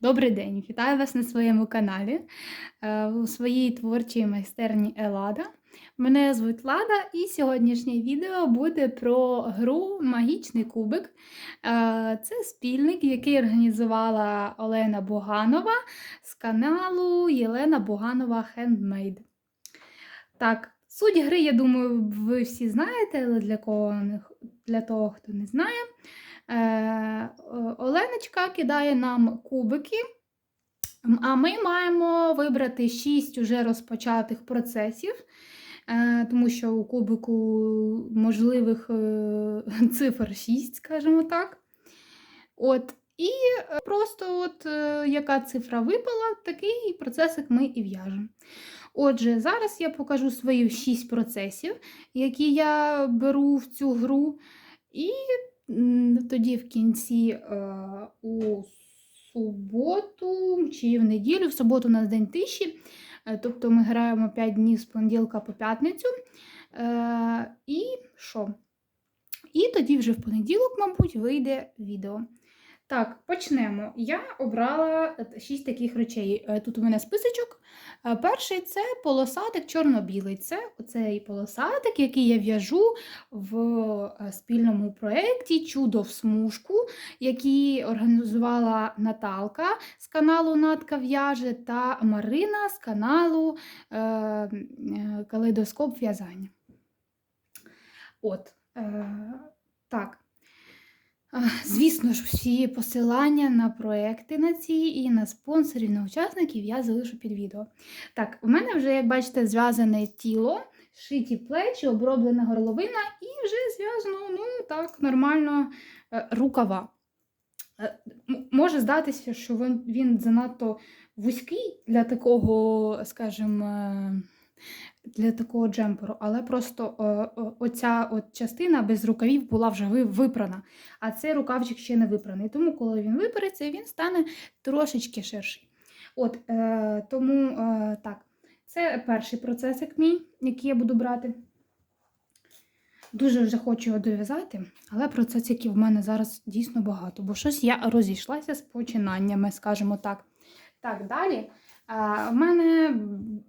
Добрий день! Вітаю вас на своєму каналі е, у своїй творчій майстерні Елада. Мене звуть Лада, і сьогоднішнє відео буде про гру Магічний кубик. Е, Це спільник, який організувала Олена Буганова з каналу Єлена Буганова Handmade. Так, суть гри, я думаю, ви всі знаєте, але для кого для того, хто не знає. Е, Оленочка кидає нам кубики, а ми маємо вибрати 6 уже розпочатих процесів, е, тому що у кубику можливих е, цифр 6, скажімо так. От. І просто от яка цифра випала, такий процесик ми і в'яжемо. Отже, зараз я покажу свої 6 процесів, які я беру в цю гру. І Тоді в кінці е, у суботу чи в неділю, в суботу у нас день тиші, е, тобто ми граємо 5 днів з понеділка по п'ятницю. Е, І що? І тоді вже в понеділок, мабуть, вийде відео. Так, почнемо. Я обрала 6 таких речей. Е, Тут у мене списочок. Е, Перший це полосатик чорно-білий. Це оцей полосатик, який я в'яжу в е, спільному проєкті Чудо в смужку, який організувала Наталка з каналу Натка в'яже та Марина з каналу е, е, Калейдоскоп в'язання. От, е, так. Звісно ж, всі посилання на проекти на ці і на спонсорів, на учасників я залишу під відео. Так, у мене вже, як бачите, зв'язане тіло, шиті плечі, оброблена горловина і вже зв'язано, ну так, нормально е, рукава. Е, Може здатися, що він, він занадто вузький для такого, скажімо, е, для такого джемперу, але просто оця от частина без рукавів була вже випрана, а цей рукавчик ще не випраний. Тому, коли він випереться, він стане трошечки ширший. От, е, тому е, так, це перший процесик мій, який я буду брати. Дуже вже хочу його дов'язати, але процесиків в мене зараз дійсно багато, бо щось я розійшлася з починаннями, скажімо так. Так, далі. В мене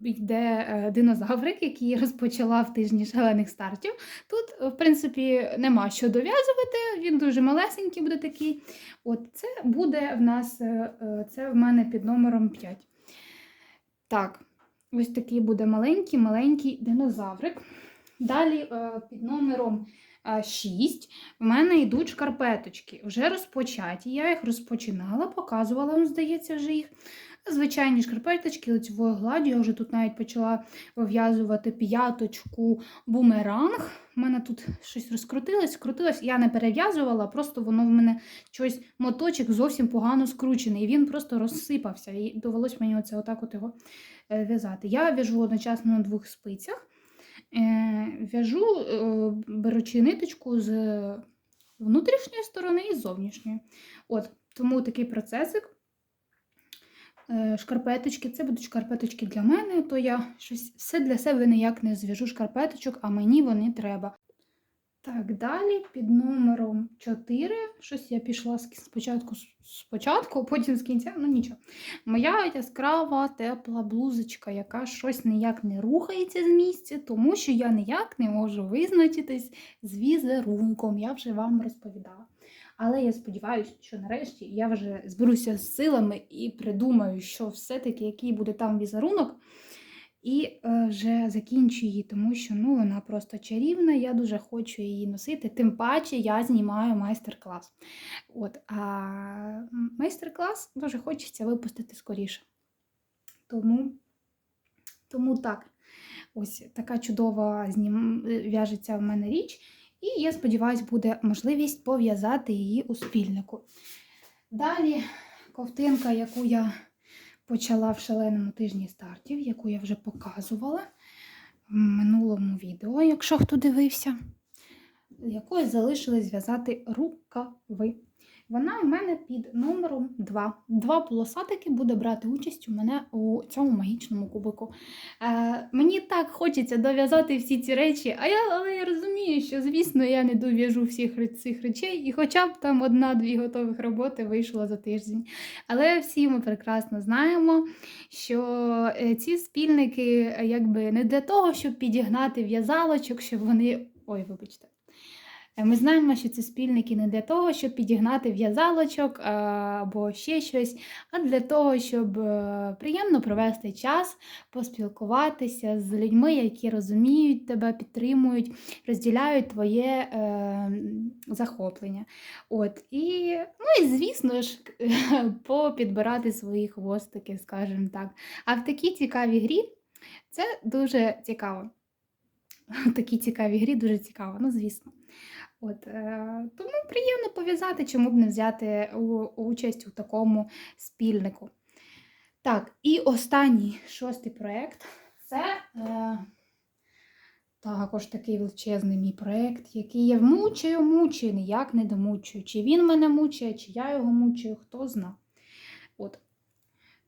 йде е, динозаврик, який розпочала в тижні шалених стартів. Тут, в принципі, нема що дов'язувати, він дуже малесенький буде такий. От це буде в нас, е, е, це в мене під номером 5. Так, ось такий буде маленький, маленький динозаврик. Далі е, під номером 6 в мене йдуть шкарпеточки. Вже розпочаті. Я їх розпочинала, показувала, вам, здається, вже їх. Звичайні шкарпеточки лицевою гладдю. Я вже тут навіть почала вив'язувати п'яточку бумеранг. У мене тут щось розкрутилось, скрутилось. Я не перев'язувала, просто воно в мене щось моточок зовсім погано скручений. І він просто розсипався. І довелось мені оце отак от його е, в'язати. Я в'яжу одночасно на двох спицях. Е, В'яжу, е, беручи ниточку з внутрішньої сторони і з зовнішньої. От, тому такий процесик. Е, Шкарпеточки, це будуть шкарпеточки для мене, то я щось все для себе ніяк не зв'яжу шкарпеточок, а мені вони треба. Так, далі під номером 4. Щось я пішла спочатку, спочатку, потім з кінця, ну нічого. Моя яскрава тепла блузочка, яка щось ніяк не рухається з місця, тому що я ніяк не можу визначитись з візерунком. Я вже вам розповідала. Але я сподіваюся, що нарешті я вже зберуся з силами і придумаю, що все-таки який буде там візерунок. І е, вже закінчу її, тому що ну, вона просто чарівна, я дуже хочу її носити. Тим паче я знімаю майстер-клас. От, а майстер-клас дуже хочеться випустити скоріше. Тому, тому так, ось така чудова знім... в'яжеться в мене річ. І я сподіваюся, буде можливість пов'язати її у спільнику. Далі ковтинка, яку я почала в шаленому тижні стартів, яку я вже показувала в минулому відео, якщо хто дивився, якою залишилось зв'язати рукави. Вона в мене під номером 2. Два полосатики буде брати участь у мене у цьому магічному кубику. Е, мені так хочеться дов'язати всі ці речі, а я, але я розумію, що, звісно, я не дов'яжу всіх цих речей, і хоча б там одна-дві готових роботи вийшло за тиждень. Але всі ми прекрасно знаємо, що е, ці спільники е, якби не для того, щоб підігнати в'язалочок, щоб вони. Ой, вибачте. Е, Ми знаємо, що ці спільники не для того, щоб підігнати в'язалочок або ще щось, а для того, щоб е, приємно провести час, поспілкуватися з людьми, які розуміють тебе, підтримують, розділяють твоє е, захоплення. От, і, ну і звісно ж, попідбирати свої хвостики, скажімо так. А в такій цікавій грі це дуже цікаво. В такій цікавій грі дуже цікаво, ну звісно. От, е, тому приємно пов'язати, чому б не взяти участь у такому спільнику. Так, і останній шостий проєкт це е, також такий величезний мій проєкт, який я мучаю, мучаю, ніяк не домучую. Чи він мене мучає, чи я його мучаю, хто зна. От.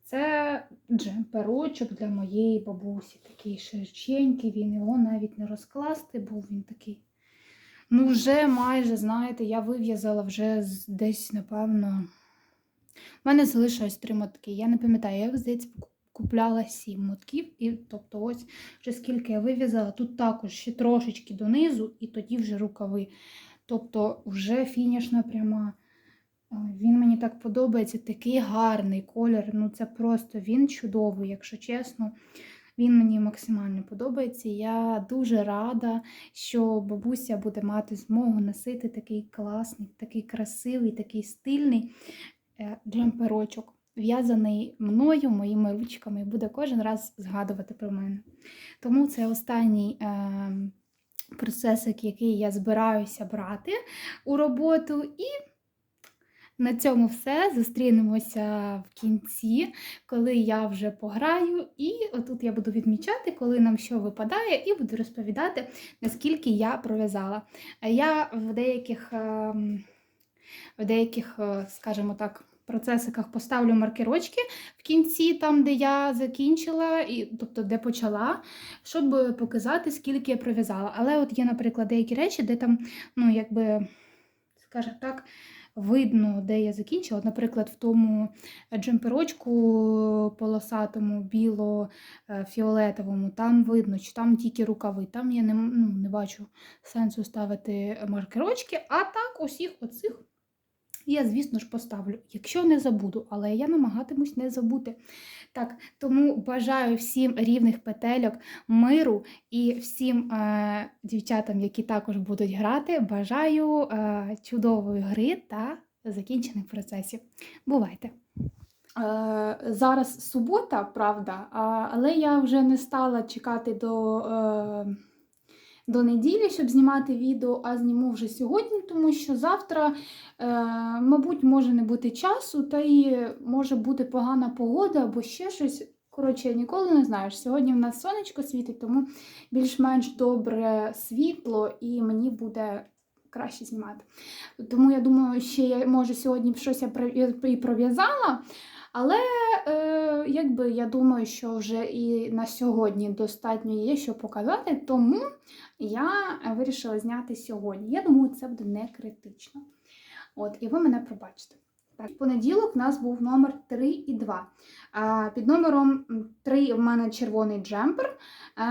Це джемперочок для моєї бабусі. Такий широченький, він його навіть не розкласти, був він такий. Ну, вже майже, знаєте, я вив'язала вже десь, напевно. У мене залишилось три мотки. Я не пам'ятаю, я, здається, ку- купляла сім мотків, і тобто ось вже скільки я вив'язала, тут також ще трошечки донизу, і тоді вже рукави. Тобто вже фінішна пряма. Він мені так подобається, такий гарний колір. Ну це просто він чудовий, якщо чесно. Він мені максимально подобається. Я дуже рада, що бабуся буде мати змогу носити такий класний, такий красивий, такий стильний е, джемперочок, в'язаний мною, моїми ручками, і буде кожен раз згадувати про мене. Тому це останній е, процесик, який я збираюся брати у роботу. І на цьому все. Зустрінемося в кінці, коли я вже пограю, і отут я буду відмічати, коли нам що випадає, і буду розповідати, наскільки я пров'язала. Я в деяких, ем, в деяких, е, скажімо так, процесиках поставлю маркерочки в кінці, там, де я закінчила, і, тобто де почала, щоб показати, скільки я пров'язала. Але от є, наприклад, деякі речі, де там, ну, якби, скажімо так, видно, де я закінчила. От, Наприклад, в тому джемперочку полосатому, біло-фіолетовому, там видно, що там тільки рукави. Там я не, ну, не бачу сенсу ставити маркерочки, а так усіх оцих. Я, звісно ж, поставлю, якщо не забуду, але я намагатимусь не забути. Так, тому бажаю всім рівних петельок, миру і всім е, дівчатам, які також будуть грати, бажаю е, чудової гри та закінчених процесів. Бувайте! Е, зараз субота, правда, але я вже не стала чекати до. Е, до неділі, щоб знімати відео, а зніму вже сьогодні, тому що завтра, е, мабуть, може не бути часу, та й може бути погана погода або ще щось. Коротше, ніколи не знаєш. Сьогодні в нас сонечко світить, тому більш-менш добре світло, і мені буде краще знімати. Тому я думаю, ще я може сьогодні щось я і пров'язала. Але е, якби я думаю, що вже і на сьогодні достатньо є що показати, тому я вирішила зняти сьогодні. Я думаю, це буде не критично. От, і ви мене пробачите. Так, в понеділок у нас був номер 3 і 2. А, під номером 3 в мене червоний джемпер, а,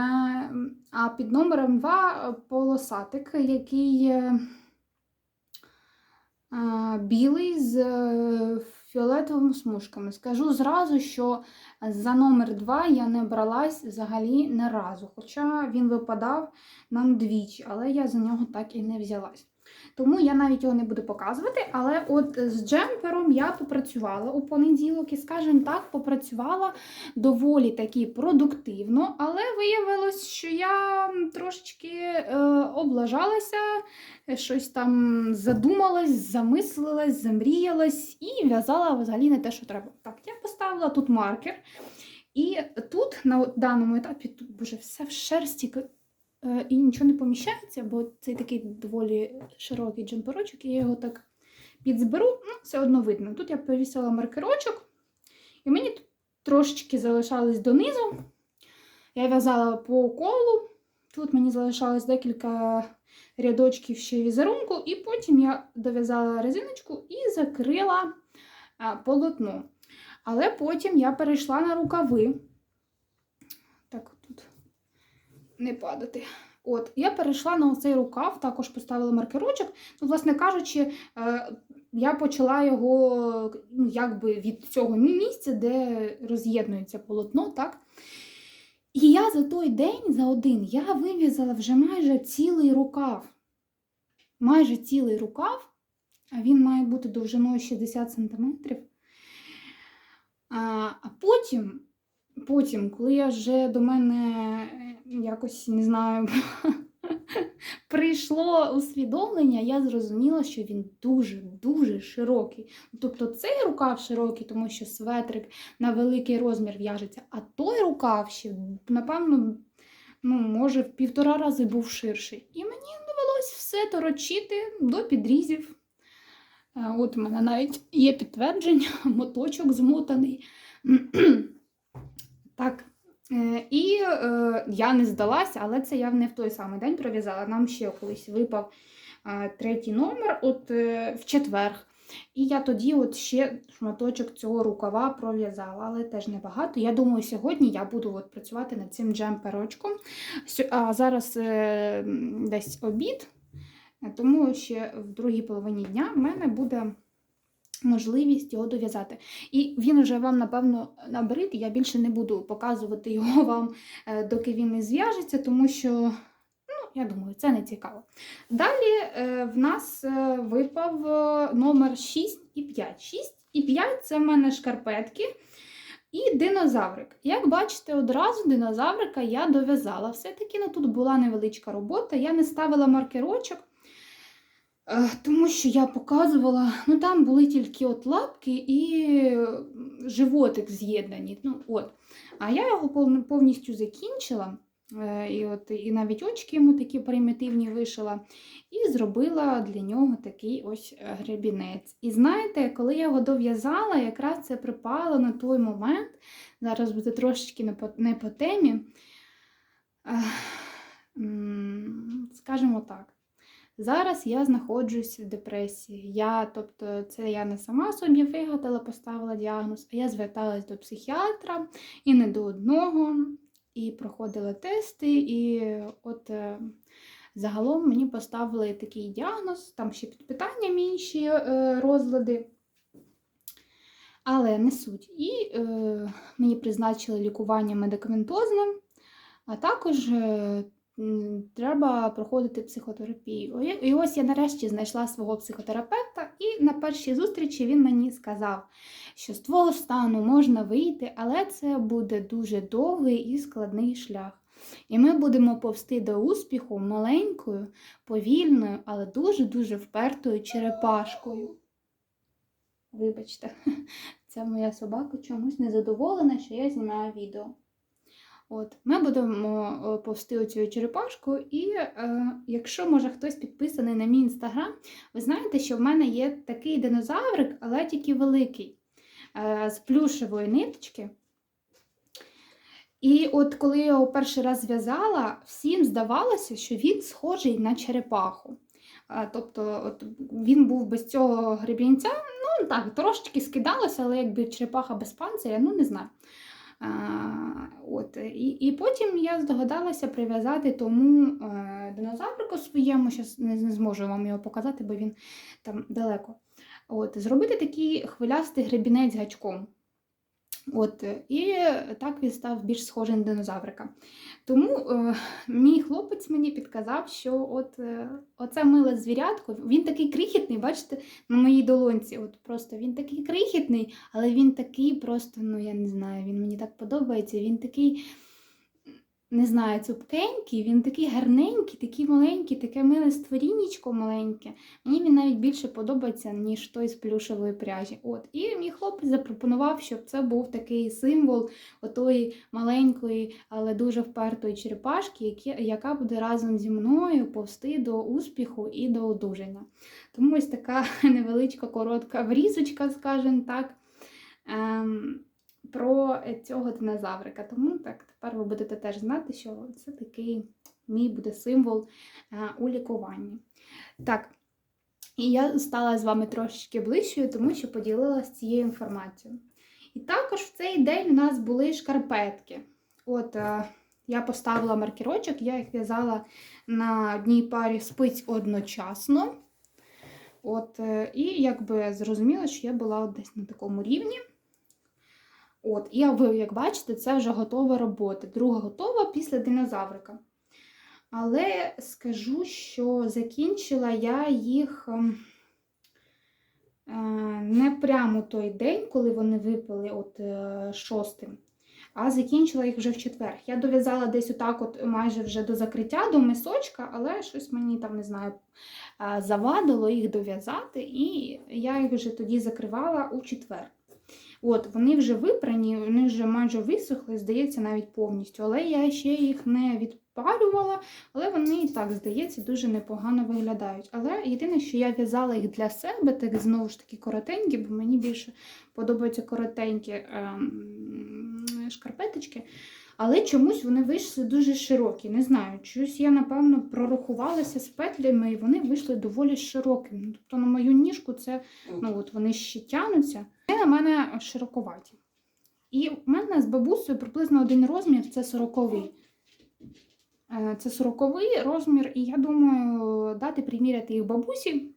а під номером 2 полосатик, який е, а, білий з е, фіолетовими смужками. Скажу зразу, що за номер 2 я не бралась взагалі не разу, хоча він випадав нам двічі, але я за нього так і не взялась. Тому я навіть його не буду показувати, але от з джемпером я попрацювала у понеділок і, скажімо так, попрацювала доволі таки продуктивно, але виявилось, що я трошечки е, облажалася, щось там задумалась, замислилась, замріялась і в'язала взагалі не те, що треба. Так, я поставила тут маркер. І тут, на даному етапі, тут боже, все в шерсті і нічого не поміщається, бо цей такий доволі широкий джемперочок, я його так підзберу, ну, все одно видно. Тут я повісила маркерочок, і мені тут трошечки залишались донизу. Я в'язала по колу. Тут мені залишалось декілька рядочків ще візерунку, і потім я дов'язала резиночку і закрила полотно. Але потім я перейшла на рукави. Так, тут не падати. От, я перейшла на оцей рукав, також поставила маркерочок. Ну, власне кажучи, е, я почала його ну, якби від цього місця, де роз'єднується полотно, так? І я за той день, за один, я вив'язала вже майже цілий рукав. Майже цілий рукав, а він має бути довжиною 60 см. А потім, потім, коли я вже до мене е, якось не знаю, прийшло усвідомлення, я зрозуміла, що він дуже-дуже широкий. Тобто цей рукав широкий, тому що светрик на великий розмір в'яжеться, а той рукав ще, напевно, ну, може, в півтора рази був ширший. І мені довелось все торочити до підрізів. Е, От у мене навіть є підтвердження, моточок змотаний. так. Е, І е, я не здалася, але це я не в той самий день пров'язала. Нам ще колись випав е, третій номер от е, в четверг. І я тоді от ще шматочок цього рукава пров'язала, але теж небагато. Я думаю, сьогодні я буду от працювати над цим джемперочком. А зараз е, десь обід, тому ще в другій половині дня в мене буде можливість його дов'язати. І він вже вам, напевно, набрид, я більше не буду показувати його вам, е, доки він не зв'яжеться, тому що, ну, я думаю, це не цікаво. Далі е, в нас е, випав номер 6 і 5. 6 і 5 це в мене шкарпетки. І динозаврик. Як бачите, одразу динозаврика я дов'язала. Все-таки ну, тут була невеличка робота, я не ставила маркерочок, тому що я показувала, ну там були тільки от лапки і е, животик з'єднані. Ну, от. А я його повністю закінчила. е, І, от, і навіть очки йому такі примітивні вишила, і зробила для нього такий ось е, гребінець. І знаєте, коли я його дов'язала, якраз це припало на той момент, зараз буде трошечки не по, не по темі. Скажімо так. Зараз я знаходжусь в депресії. Я, тобто, це я не сама собі вигадала, поставила діагноз, а я зверталась до психіатра і не до одного, і проходила тести, і от е, загалом мені поставили такий діагноз, там ще під питанням інші е, розлади. Але не суть. І е, мені призначили лікування медикаментозне, а також е, треба проходити психотерапію. І ось я нарешті знайшла свого психотерапевта, і на першій зустрічі він мені сказав, що з твого стану можна вийти, але це буде дуже довгий і складний шлях. І ми будемо повсти до успіху маленькою, повільною, але дуже-дуже впертою черепашкою. Вибачте, це моя собака чомусь незадоволена, що я знімаю відео. От, ми будемо е, повсти оцю черепашку, і е, якщо може хтось підписаний на мій інстаграм, ви знаєте, що в мене є такий динозаврик, але тільки великий, е, з плюшевої ниточки. І от коли я його перший раз зв'язала, всім здавалося, що він схожий на черепаху. Тобто от він був без цього гребінця, ну так, трошечки скидалося, але якби черепаха без панциря, ну не знаю. От, і, і потім я здогадалася прив'язати тому е, динозаврику своєму, зараз не, не зможу вам його показати, бо він там далеко. От, зробити такий хвилястий гребінець гачком. От, і так він став більш схожий на динозаврика. Тому е, мій хлопець мені підказав, що от, е, оце миле звірятко, він такий крихітний, бачите, на моїй долонці. От просто він такий крихітний, але він такий просто, ну я не знаю, він мені так подобається. Він такий не знаю, цупкенький, він такий гарненький, такий маленький, таке миле створіннячко маленьке. Мені він навіть більше подобається, ніж той з плюшевої пряжі. От. І мій хлопець запропонував, щоб це був такий символ отої маленької, але дуже впертої черепашки, яка буде разом зі мною повсти до успіху і до одужання. Тому ось така невеличка коротка врізочка, скажімо так. Ем, про цього динозаврика. Тому так, тепер ви будете теж знати, що це такий мій буде символ е, у лікуванні. Так, і я стала з вами трошечки ближчою, тому що поділилася цією інформацією. І також в цей день у нас були шкарпетки. От е, я поставила маркерочок, я їх в'язала на одній парі спиць одночасно. От, е, і якби зрозуміла, що я була десь на такому рівні. От, і ви, як бачите, це вже готова робота. Друга готова після динозаврика. Але скажу, що закінчила я їх ем, е, не прямо той день, коли вони випали от е, шостим, а закінчила їх вже в четвер. Я дов'язала десь отак, от майже вже до закриття, до мисочка, але щось мені там не знаю, е, завадило їх дов'язати, і я їх вже тоді закривала у четвер. От, вони вже випрані, вони вже майже висохли, здається, навіть повністю. Але я ще їх не відпарювала, але вони і так, здається, дуже непогано виглядають. Але єдине, що я в'язала їх для себе, так знову ж таки коротенькі, бо мені більше подобаються коротенькі ем, шкарпеточки. Але чомусь вони вийшли дуже широкі. Не знаю, чогось я, напевно, прорахувалася з петлями, і вони вийшли доволі широкими. Тобто на мою ніжку це ну от вони ще тянуться. На мене широковаті. І в мене з бабусею приблизно один розмір це сороковий. Е, Це сороковий розмір, і я думаю, дати приміряти їх бабусі.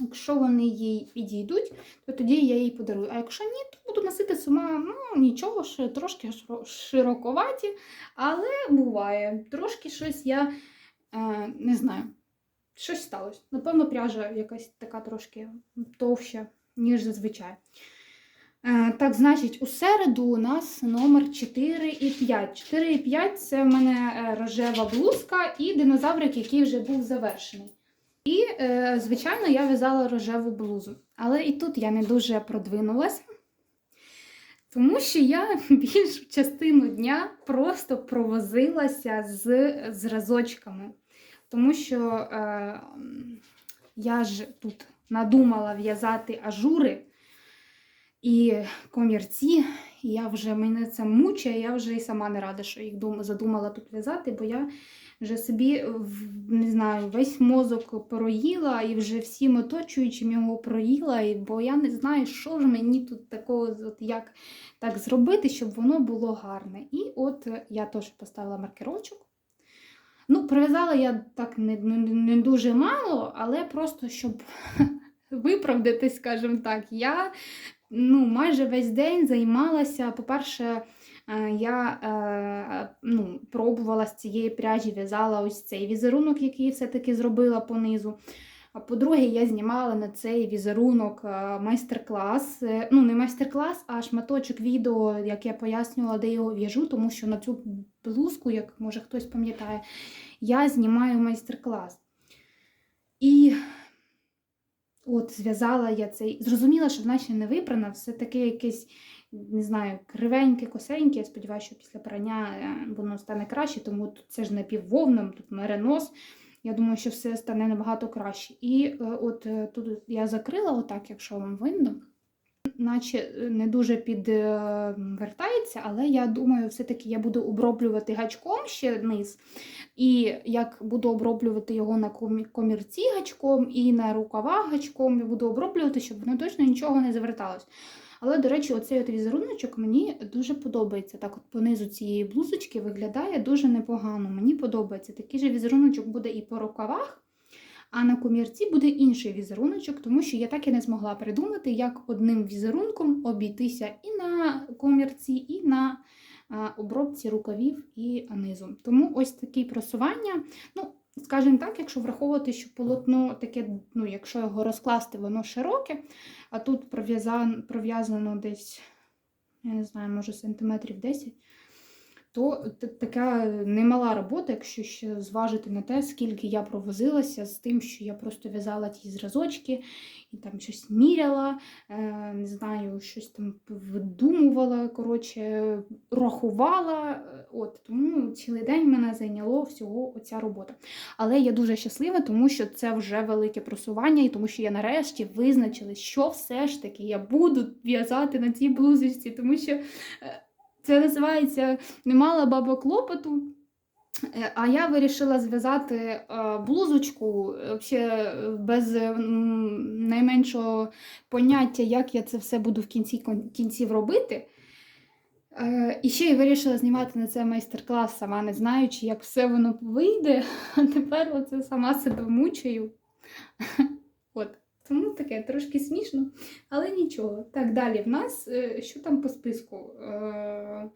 Якщо вони їй підійдуть, то тоді я їй подарую. А якщо ні, то буду носити сама, ну нічого, ще трошки широковаті, але буває. Трошки щось я е, не знаю, щось сталося. Напевно, пряжа якась така трошки товща, ніж зазвичай. Е, Так, значить, у середу у нас номер 4 і 5. 4 і 5 це в мене е, рожева блузка і динозаврик, який вже був завершений. І, е, звичайно, я в'язала рожеву блузу. Але і тут я не дуже продвинулася, тому що я більшу частину дня просто провозилася з зразочками. Тому що е, я ж тут надумала в'язати ажури і комірці, і я вже мене це мучає, я вже і сама не рада, що їх задумала тут в'язати, бо я вже собі не знаю, весь мозок проїла і вже всім оточуючим його проїла, і, бо я не знаю, що ж мені тут такого, от як так зробити, щоб воно було гарне. І от я теж поставила маркерочок. Ну, прив'язала я так не, не, не дуже мало, але просто щоб виправдатись, скажімо так, я ну, майже весь день займалася. По-перше, е, я е, ну, пробувала з цієї пряжі, в'язала ось цей візерунок, який все-таки зробила понизу. А по-друге, я знімала на цей візерунок е, майстер-клас. Ну, не майстер-клас, а шматочок відео, як я пояснювала, де його в'яжу, тому що на цю блузку, як може хтось пам'ятає, я знімаю майстер-клас. І от зв'язала я цей. Зрозуміла, що вона ще не випрана, все таке якесь, не знаю, кривеньке, косеньке. Я сподіваюся, що після прання е, воно стане краще, тому тут це ж напіввовном, тут меренос. Я думаю, що все стане набагато краще. І е, от е, тут я закрила, отак, якщо вам видно. Наче е, не дуже підвертається, але я думаю, все-таки я буду оброблювати гачком ще низ. І як буду оброблювати його на комірці гачком і на рукавах гачком, я буду оброблювати, щоб воно точно нічого не заверталось. Але, до речі, оцей от візеруночок мені дуже подобається. Так, от понизу цієї блузочки виглядає дуже непогано. Мені подобається. Такий же візеруночок буде і по рукавах, а на комірці буде інший візеруночок, тому що я так і не змогла придумати, як одним візерунком обійтися і на комірці, і на обробці рукавів і низу. Тому ось такі просування. Ну, скажімо так, якщо враховувати, що полотно таке, ну, якщо його розкласти, воно широке, а тут пров'язан- пров'язано десь, я не знаю, може сантиметрів 10, то така немала робота, якщо ще зважити на те, скільки я провозилася з тим, що я просто в'язала ті зразочки і там щось міряла, е, не знаю, щось там видумувала, коротше, рахувала. е, От тому цілий день мене зайняло всього оця робота. Але я дуже щаслива, тому що це вже велике просування, і тому що я нарешті визначила, що все ж таки я буду в'язати на цій блузочці, тому що е, це називається немала баба клопоту. Е, А я вирішила зв'язати е, блузочку е, без е, найменшого поняття, як я це все буду в кінці кінців робити. І ще й вирішила знімати на це майстер-клас, сама не знаючи, як все воно вийде. А тепер оце сама себе мучаю. От. Тому таке трошки смішно, але нічого. Так, далі в нас е, що там по списку? Е.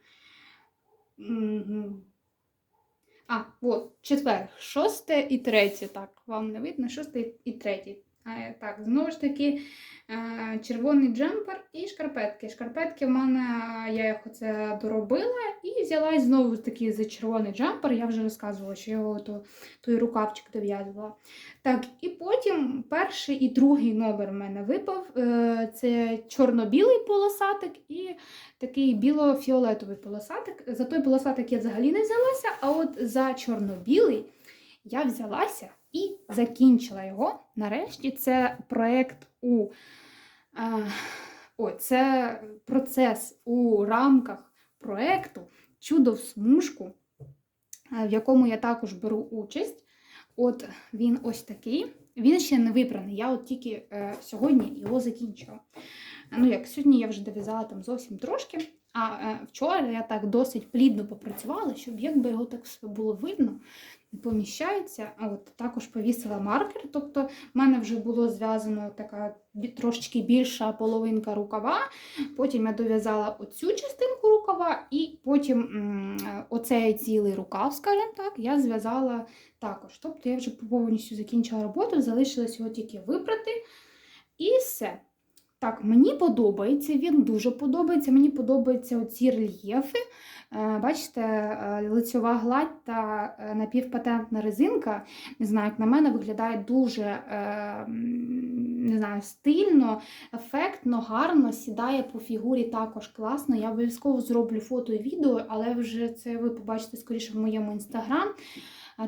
А, от, четвер, шосте і третє. Так, вам не видно, шосте і третє. Так, знову ж таки, е, червоний джемпер і шкарпетки. Шкарпетки в мене я їх оце доробила і взялась знову таки за червоний джемпер. Я вже розказувала, що я його то, той рукавчик дов'язувала. Так, і потім перший і другий номер в мене випав. Е, Це чорно-білий полосатик і такий біло-фіолетовий полосатик. За той полосатик я взагалі не взялася, а от за чорно-білий я взялася і закінчила його. Нарешті це проєкт у е, о, це процес у рамках проєкту Чудо в смужку, е, в якому я також беру участь. От він ось такий. Він ще не випраний. Я от тільки е, сьогодні його закінчила. Ну, як сьогодні я вже дов'язала там зовсім трошки, а е, вчора я так досить плідно попрацювала, щоб якби його так було видно, поміщається. От також повісила маркер. Тобто в мене вже було зв'язано така трошечки більша половинка рукава. Потім я дов'язала оцю частинку рукава, і потім оцей цілий рукав, скажімо так, я зв'язала також. Тобто я вже повністю закінчила роботу, залишилось його тільки випрати. І все. Так, мені подобається, він дуже подобається. Мені подобаються оці рельєфи. Е, Бачите, е, лицьова гладь та е, напівпатентна резинка, не знаю, як на мене, виглядає дуже не знаю, стильно, ефектно, гарно, сідає по фігурі також класно. Я обов'язково зроблю фото і відео, але вже це ви побачите скоріше в моєму інстаграм,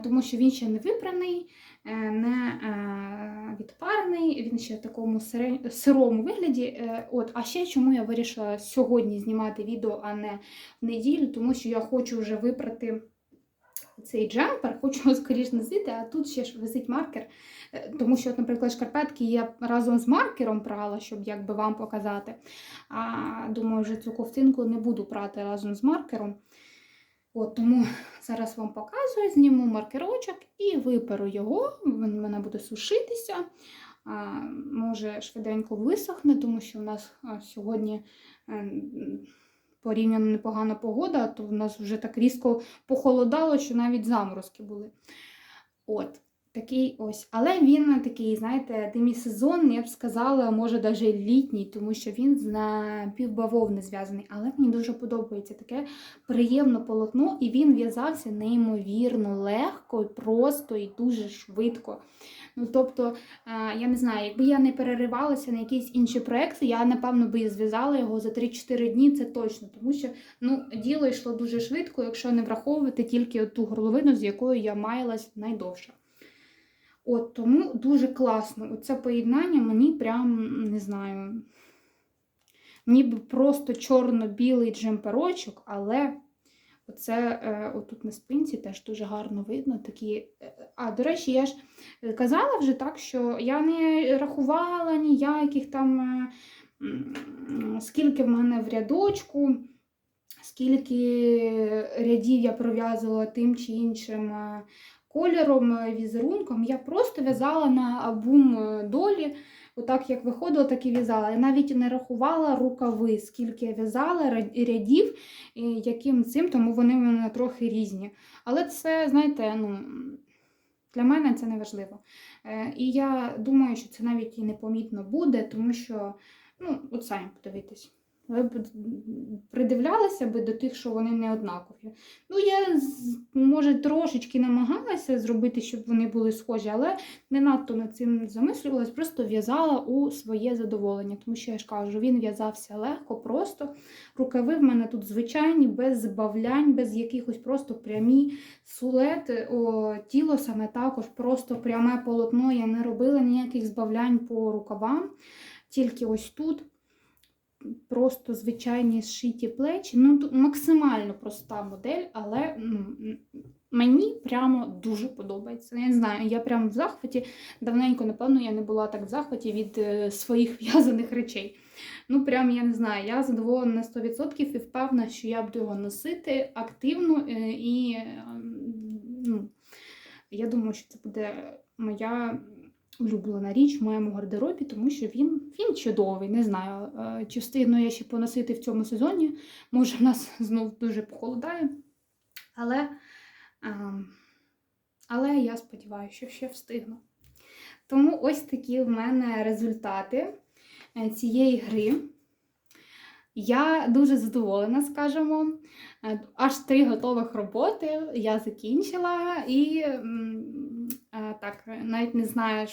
тому що він ще не випраний не е, відпарений, він ще в такому сирому вигляді. Е, От, а ще чому я вирішила сьогодні знімати відео, а не в неділю, тому що я хочу вже випрати цей джемпер, хочу його скоріш носити, а тут ще ж висить маркер. Е, Тому що, от, наприклад, шкарпетки я разом з маркером прала, щоб якби вам показати. А думаю, вже цю ковтинку не буду прати разом з маркером. От, тому зараз вам показую, зніму маркерочок і виперу його. Він в мене буде сушитися. А, може швиденько висохне, тому що в нас сьогодні е, порівняно непогана погода, то в нас вже так різко похолодало, що навіть заморозки були. От. Такий ось. Але він такий, знаєте, демісезонний, я б сказала, може навіть літній, тому що він з напівбавовни зв'язаний. Але мені дуже подобається таке приємне полотно, і він в'язався неймовірно легко, просто і дуже швидко. Ну, тобто, я не знаю, якби я не переривалася на якісь інші проекти, я напевно би зв'язала його за 3-4 дні, це точно. Тому що ну, діло йшло дуже швидко, якщо не враховувати тільки ту горловину, з якою я маялась найдовше. От тому дуже класно. Оце поєднання мені прям не знаю. Ніби просто чорно-білий джемперочок, але оце е, отут на спинці теж дуже гарно видно. Такі... е, А, до речі, я ж казала вже так, що я не рахувала ніяких там, е, скільки в мене в рядочку, скільки рядів я пров'язувала тим чи іншим е, кольором, е, візерунком. Я просто в'язала на абум е, долі. Отак, як виходило, так і в'язала. Я навіть не рахувала рукави, скільки я в'язала рядів, яким цим, тому вони в мене трохи різні. Але це, знаєте, ну, для мене це не важливо. Е, І я думаю, що це навіть і непомітно буде, тому що, ну, от самі подивитесь. Ви б придивлялися би до тих, що вони не однакові. Ну, я, може, трошечки намагалася зробити, щоб вони були схожі, але не надто над цим замислювалась, просто в'язала у своє задоволення. Тому що я ж кажу, він в'язався легко, просто. Рукави в мене тут звичайні, без збавлянь, без якихось просто прямі сулети. О, тіло саме також просто пряме полотно. Я не робила ніяких збавлянь по рукавам, тільки ось тут. Просто звичайні зшиті плечі. Ну, максимально проста модель, але ну, мені прямо дуже подобається. Я не знаю, я прямо в захваті. Давненько, напевно, я не була так в захваті від е, своїх в'язаних речей. Ну, прям я не знаю, я задоволена на 100% і впевнена, що я буду його носити активно е, і е, ну, я думаю, що це буде моя улюблена річ в моєму гардеробі, тому що він, він чудовий. Не знаю, е, чи встигну я ще поносити в цьому сезоні. Може, в нас знов дуже похолодає. Але, ем, але я сподіваюся, що ще встигну. Тому ось такі в мене результати е, цієї гри. Я дуже задоволена, скажімо. Е, Аж три готових роботи я закінчила і так, навіть не знаю,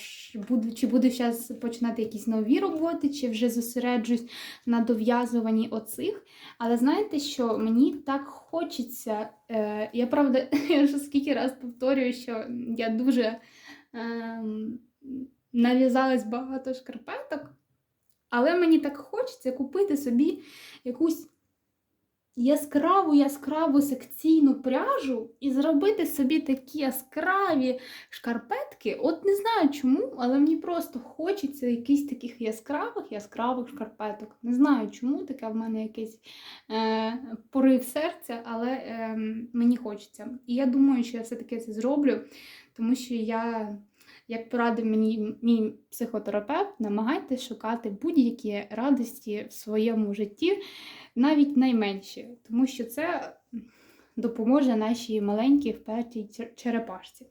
буду, чи буду зараз починати якісь нові роботи, чи вже зосереджусь на дов'язуванні оцих. Але знаєте, що мені так хочеться. Е, я правда, я вже скільки раз повторюю, що я дуже ем, нав'язалась багато шкарпеток. Але мені так хочеться купити собі якусь яскраву, яскраву секційну пряжу і зробити собі такі яскраві шкарпетки. От не знаю чому, але мені просто хочеться якихось таких яскравих, яскравих шкарпеток. Не знаю чому, таке в мене якийсь е, порив серця, але е, мені хочеться. І я думаю, що я все-таки це зроблю, тому що я. Як порадив мені мій психотерапевт, намагайтесь шукати будь-які радості в своєму житті, навіть найменші, тому що це допоможе нашій маленькій впертій чер- черепашці.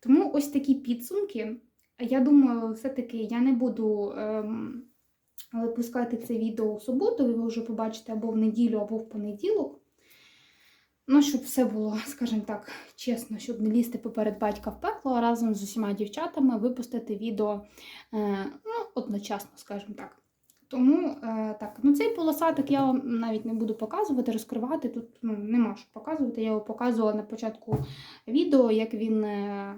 Тому ось такі підсумки. Я думаю, все-таки я не буду ем, випускати це відео у суботу, ви вже побачите або в неділю, або в понеділок. Ну, щоб все було, скажімо так, чесно, щоб не лізти поперед батька в пекло, а разом з усіма дівчатами випустити відео е, ну, одночасно, скажімо так. Тому е, так, ну цей полосатик я вам навіть не буду показувати, розкривати. Тут ну, нема що показувати. Я його показувала на початку відео, як він, е,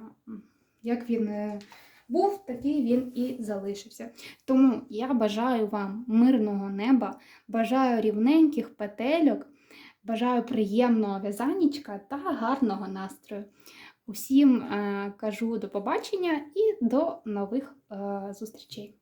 як він був, такий він і залишився. Тому я бажаю вам мирного неба, бажаю рівненьких петельок, бажаю приємного в'язанічка та гарного настрою. Усім е, кажу до побачення і до нових е, зустрічей.